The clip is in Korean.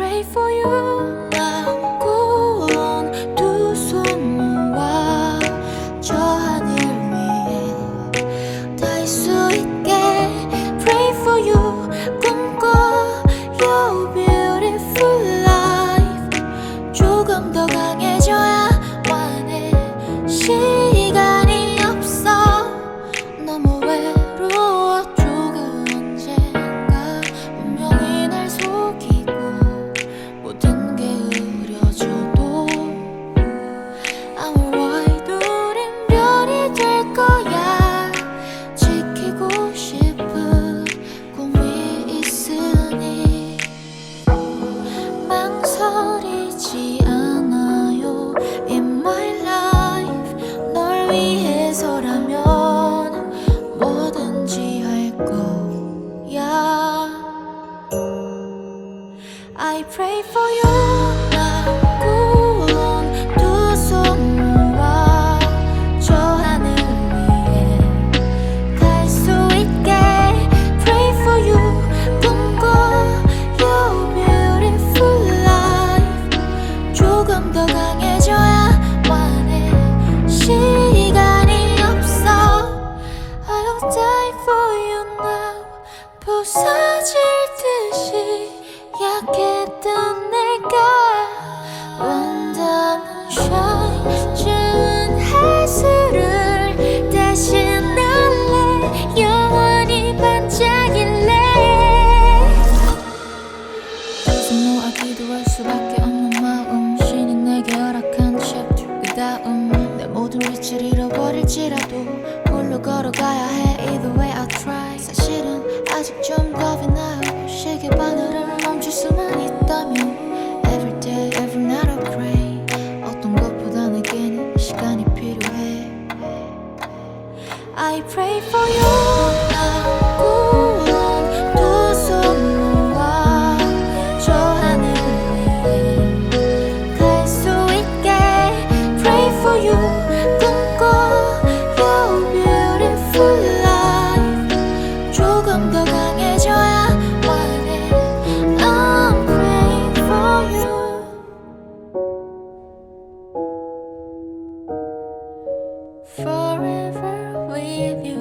pray for you 남고 온두손 모아 저 하늘 위에 닿을 수 있게 pray for you 꿈꿔 your beautiful life 조금 더 강해져야만 해 위해서라면 뭐든지 할 거야. I pray for you. 할지라도 홀로 걸어가야 해 Either way I'll try 사실은 아직 좀 겁이 나요 시계 바늘을 멈출 수만 있다면 Every day, every night I pray 어떤 것보다 내게는 시간이 필요해 I pray for you give you